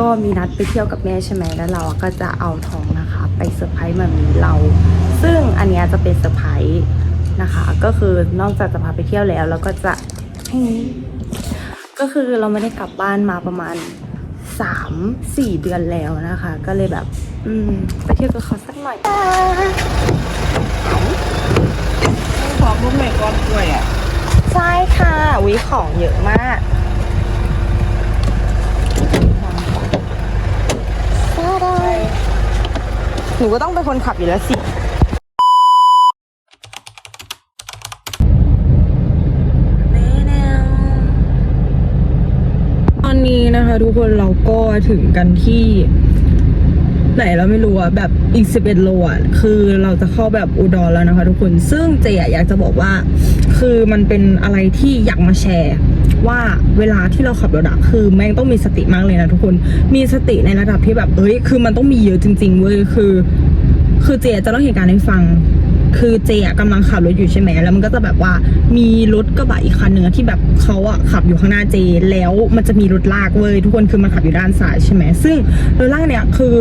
ก็มีนัดไปเที่ยวกับแม่ใช่ไหมแล้วเราก็จะเอาทองนะคะ ไปเซอร์ไพรส์มามีเรา ซึ่งอันเนี้ยจะเป็นเซอร์ไพรส์นะคะ ก็คือนอกจากจะพาไปเที่ยวแล้วแล้วก็จะให้ก็คือเราไม่ได้กลับบ้านมาประมาณสามสี่เดือนแล้วนะคะ ก็เลยแบบ อืม ไปเที่ยวกับเขาสักหน่อยพร้อมลูกใหม่ก้อนกล้วยอะ ใช่ค่ะวิของเยอะมาก หนูก็ต้องเป็นคนขับอยู่แล้วสิ ตอนนี้นะคะ ทุกคนเราก็ถึงกันที่ ไหนเราไม่รู้อะแบบอีก 11 โลอะคือเราจะเข้าแบบอุดรแล้วนะคะ ทุกคน ซึ่งเจอะอยากจะบอกว่า คือมันเป็นอะไรที่อยากมาแชร์ ว่าเวลาที่เราขับรถอะคือแม่งต้องมีสติมากเลยนะทุกคนมีสติในระดับที่แบบเอ้ยคือมันต้องมีเยอะจริงๆเว้ยคือ คือเจจะเล่าเหตุการณ์ให้ฟัง คือเจอะกำลังขับรถอยู่ใช่ไหมแล้วมันก็จะแบบว่ามีรถกระบะอีกคันหนึ่งอที่แบบเขาอะขับอยู่ข้างหน้าเจ แล้วมันจะมีรถลากเว้ยทุกคนคือมันขับอยู่ด้านซ้ายใช่ไหมซึ่งรถลากเนี่ยคือ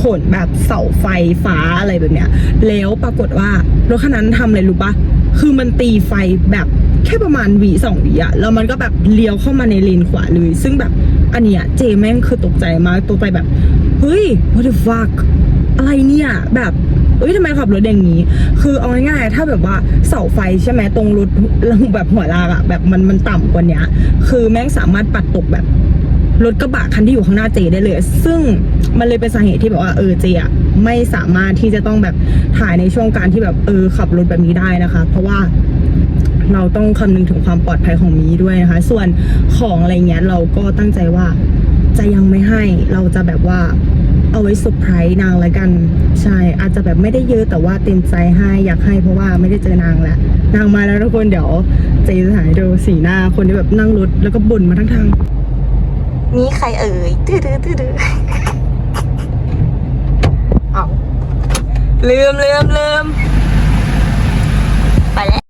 ขนแบบเสาไฟฟ้าอะไรแบบเนี้ยแล้วปรากฏว่ารถคันนั้นทำอะไรรู้ปะคือมันตีไฟแบบ แค่ประมาณหวีสองหวีอะแล้วมันก็แบบเลี้ยวเข้ามาในเลนขวาเลย ซึ่งแบบอันเนี้ยเจแม่งคือตกใจมากตกใจแบบ เฮ้ย what the fuck อะไรเนี่ยแบบเอ้ยทำไมขับรถอย่างนี้ คือเอาง่ายๆถ้าแบบว่าเสาไฟใช่ไหมตรงรถแบบหัวลากอะแบบมันมันต่ำกว่านี้คือแม่งสามารถปัดตกแบบรถกระบะคันที่อยู่ข้างหน้าเจได้เลย ซึ่งมันเลยเป็นสาเหตุที่แบบว่าเออเจอะไม่สามารถที่จะต้องแบบถ่ายในช่วงการที่แบบเออขับรถแบบนี้ได้นะคะ เพราะว่า เราต้องคำนึงถึงความปลอดภัยของมีด้วยนะคะ ส่วนของอะไรเงี้ยเราก็ตั้งใจว่าจะยังไม่ให้เราจะแบบว่าเอาไว้เซอร์ไพรส์นางละกัน ใช่ อาจจะแบบไม่ได้เยอะแต่ว่าเต็มใจให้อยากให้เพราะว่าไม่ได้เจอนางแล้วนางมาแล้วทุกคนเดี๋ยวเจจะถ่ายดูสีหน้าคนที่แบบนั่งรถแล้วก็บ่นมาทั้งทางนี่ใครเอ่ยตื้อดื้อตื้อดื้อเอาลืมลืมลืมไปแล้ว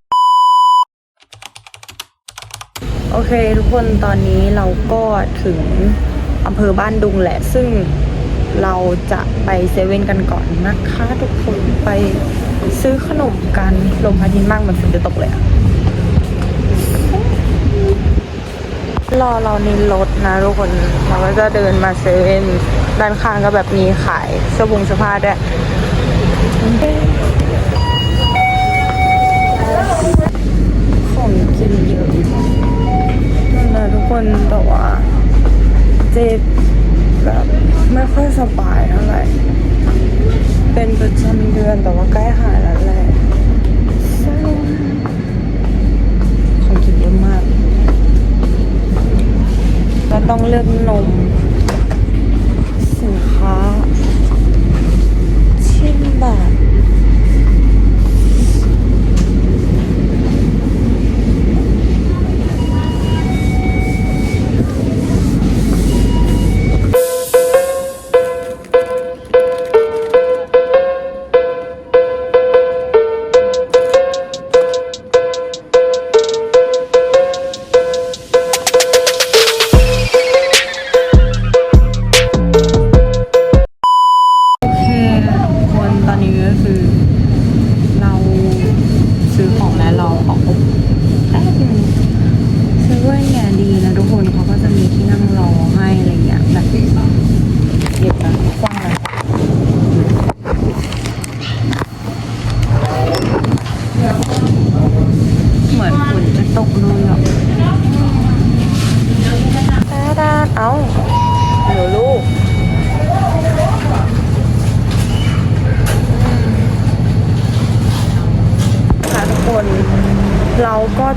โอเค ทุกคนตอนนี้เราก็ถึงอำเภอบ้านดุงแหละ ซึ่งเราจะไปเซเว่นกันก่อนนะคะทุกคนไปซื้อขนมกันลมพัดยินมากเหมือนฝนจะตกเลยอะรอเราในรถนะทุกคนเราก็จะเดินมาเซเว่นด้านข้างก็แบบมีขายเสื้อผงเสื้อผ้าด้วย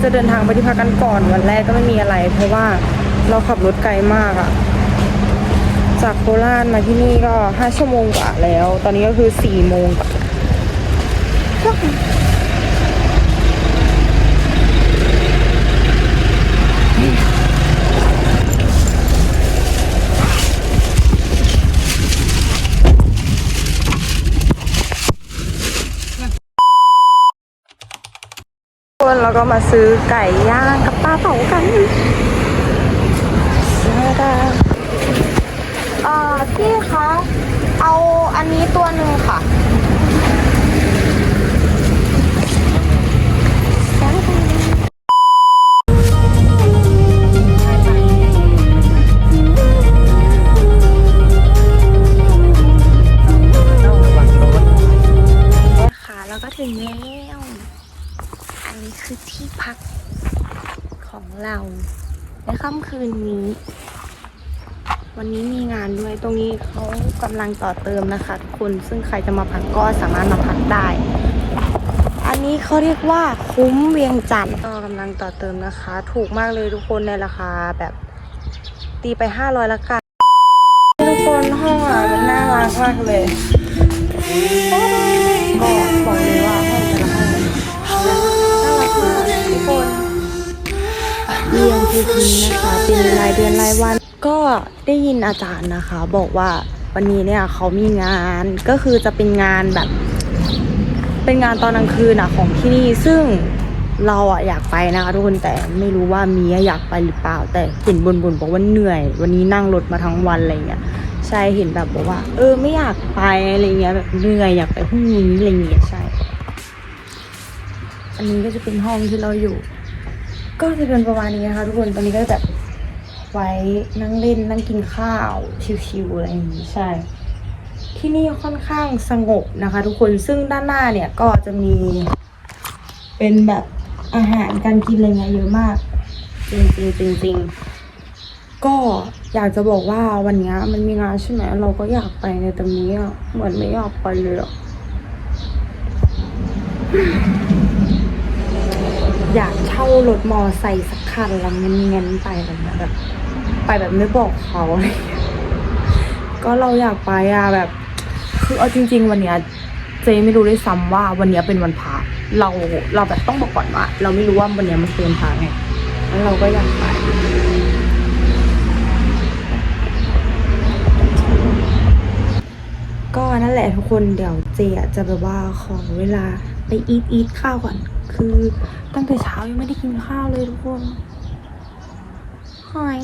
จะเดินทางไปที่พักกันก่อนวันแรกก็ไม่มีอะไร เพราะว่าเราขับรถไกลมากอะจากโคราชมาที่นี่ก็ห้าชั่วโมงกว่าแล้ว ตอนนี้ก็คือสี่โมงกว่า ก็มาซื้อไก่ย่างกับปลาเผากันเอ่อพี่คะ เอาอันนี้ตัวหนึ่งค่ะ ตรงนี้เขากำลังต่อเติมนะคะทุกคนซึ่งใครจะมาพักก็สามารถมาพักได้ อันนี้เขาเรียกว่าคุ้มเวียงจันทร์ก็กำลังต่อเติมนะคะ ถูกมากเลยทุกคนในราคาแบบตีไป 500ละกันทุกคนห้องอะมันน่ารักมากเลยก็บอกเลยว่า เรียนทีทีนะคะ เป็นรายเดือนรายวัน ก็ได้ยินอาจารย์นะคะ บอกว่าวันนี้เนี่ยเขามีงานก็คือจะเป็นงานแบบ เป็นงานตอนกลางคืนอะของที่นี่ซึ่งเราอะอยากไปนะคะทุกคนแต่ไม่รู้ว่ามีอยากไปหรือเปล่า แต่เห็นบนบนบอกว่าเหนื่อย วันนี้นั่งรถมาทั้งวันอะไรเงี้ยใช่เห็นแบบบอกว่า เออไม่อยากไปอะไรเงี้ยแบบเหนื่อยอยากไปพรุ่งนี้อะไรเงี้ยใช่ อันนี้ก็จะเป็นห้องที่เราอยู่ ก็จะเป็นประมาณนี้นะคะทุกคนตอนนี้ก็แบบไว้นั่งเล่นนั่งกินข้าวชิวๆอะไรอย่างนี้ใช่ ที่นี่ค่อนข้างสงบนะคะ ทุกคนซึ่งด้านหน้าเนี่ยก็จะมี เป็นแบบอาหารการกินอะไรเงี้ยเยอะมาก จริงจริงจริงจริงๆก็อยากจะบอกว่าวันนี้มันมีงานใช่ไหมเราก็อยากไปในแต่นี้อะเหมือนไม่อยากไปเลยอะ อยากเช่ารถมอไซค์สักคันแล้วเงี้ยๆไปแบบนี้แบบ ไปแบบไม่บอกเขาอะไรเงี้ยก็เราอยากไปอะแบบ คือเอาจริง ๆ วันเนี้ยเจไม่รู้ด้วยซ้ำว่าวันเนี้ยเป็นวันพระเราเราแบบต้องบอกก่อนว่า เราไม่รู้ว่าวันเนี้ยมันคือวันพระไงแล้วเราก็อยากไปก็นั่นแหละทุกคนเดี๋ยวเจอะจะแบบว่าขอเวลาไปอีทอีทข้าวก่อน คือตั้งแต่เช้ายังไม่ได้กินข้าวเลยทุกคนหอย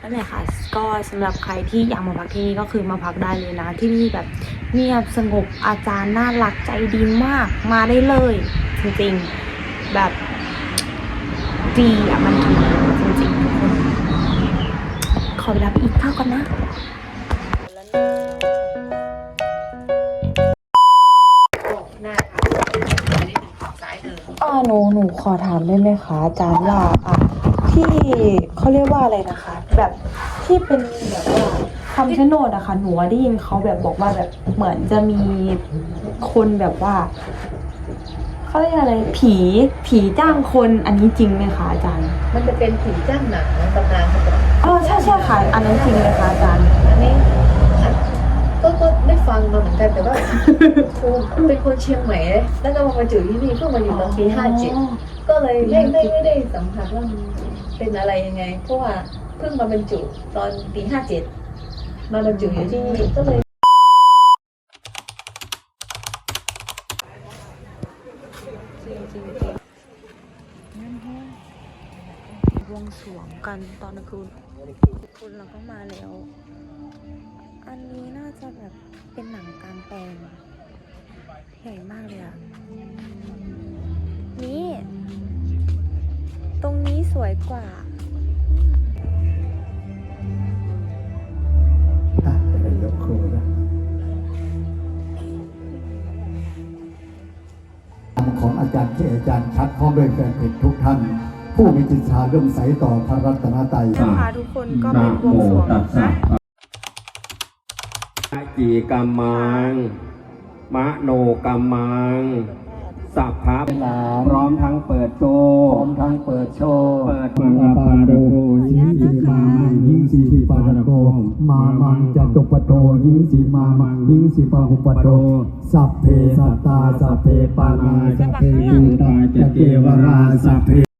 นั่นแหละค่ะ ก็สำหรับใครที่อยากมาพักที่นี่ก็คือมาพักได้เลยนะ ที่นี่แบบเงียบสงบอาจารย์น่ารักใจดีมากมาได้เลย จริงๆแบบดีอะมันดีจริงๆทุกคนขอเวลาไปอีกข้าวก่อนนะ อ่าหนูหนูขอถามได้ไหมคะอาจารย์ว่าอะที่เขาเรียกว่าอะไรนะคะ แบบที่เป็นแบบว่าคำชะโนดอะค่ะหนูอะได้ยินเขาแบบบอกว่าแบบเหมือนจะมีคนแบบว่าเขาเรียกอะไร ผีผีจ้างคนอันนี้จริงไหมคะอาจารย์มันจะเป็นผีจ้างหนังตำนานมาก่อนอ๋อใช่ใช่ค่ะอันนั้นจริงเลยค่ะอาจารย์ อันนี้อะก็ก็ได้ ฟังมาเหมือนกันแต่ว่าครูเป็นคนเชียงใหม่เลยแล้วก็มาอยู่ที่นี่เพิ่งมาอยู่ตอนปีห้าเจ็ดก็เลยไม่ไม่ไม่ได้สัมผัสว่ามันเป็นอะไรยังไง เพราะว่าเพิ่งมาบรรจุตอนปีห้าเจ็ดมาบรรจุอยู่ที่นี่ก็เลย บวงสรวงกันตอนกลางคืน คุณเราก็มาแล้ว เป็นหนังกลางแปลงใหญ่มากเลยอะนี่ ตรงนี้สวยกว่าอะเป็นยกครูนะของอาจารย์ที่อาจารย์ชัดพร้อมด้วยแฟนเพจทุกท่าน ผู้มีจิตศรัทธาเริ่อมใสต่อพระรัตนตรัย นะคะทุกคนก็เป็นบวงสรวงตัสสะนะ จีกัมมังมะโนกัมมัง สัพพะพร้อมทั้งเปิดโชว์พร้อมทั้งเปิดโชว์เปิดมังอาปาโดหิงสีมามังหิงสีปาโดมามังจะตุปโตหิงสีมามังหิงสีปาหุปโตสัพเพสัตตาสัพเพปานาสัพเพภูตาจะเกวราสัพเพ